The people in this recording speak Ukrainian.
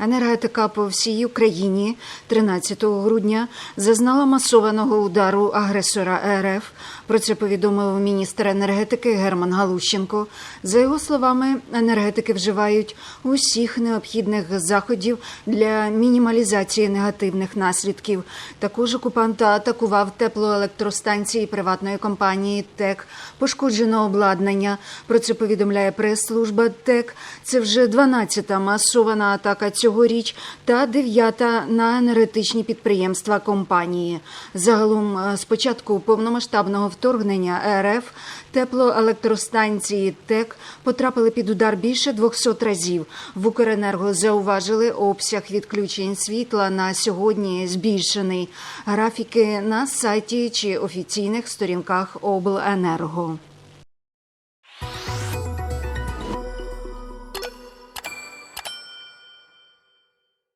Енергетика по всій Україні 13 грудня зазнала масованого удару агресора РФ. Про це повідомив міністр енергетики Герман Галущенко. За його словами, енергетики вживають усіх необхідних заходів для мінімалізації негативних наслідків. Також окупант атакував теплоелектростанції приватної компанії ТЕК. Пошкоджено обладнання. Про це повідомляє прес-служба ТЕК. Це вже 12-та масована атака цьогоріч та 9-та на енергетичні підприємства компанії. Загалом, е, з початку повномасштабного вторгнення РФ теплоелектростанції ТЕК потрапили під удар більше 200 разів. В Укренерго зауважили обсяг відключень світла на сьогодні збільшений. Графіки на сайті чи офіційних сторінках обленерго.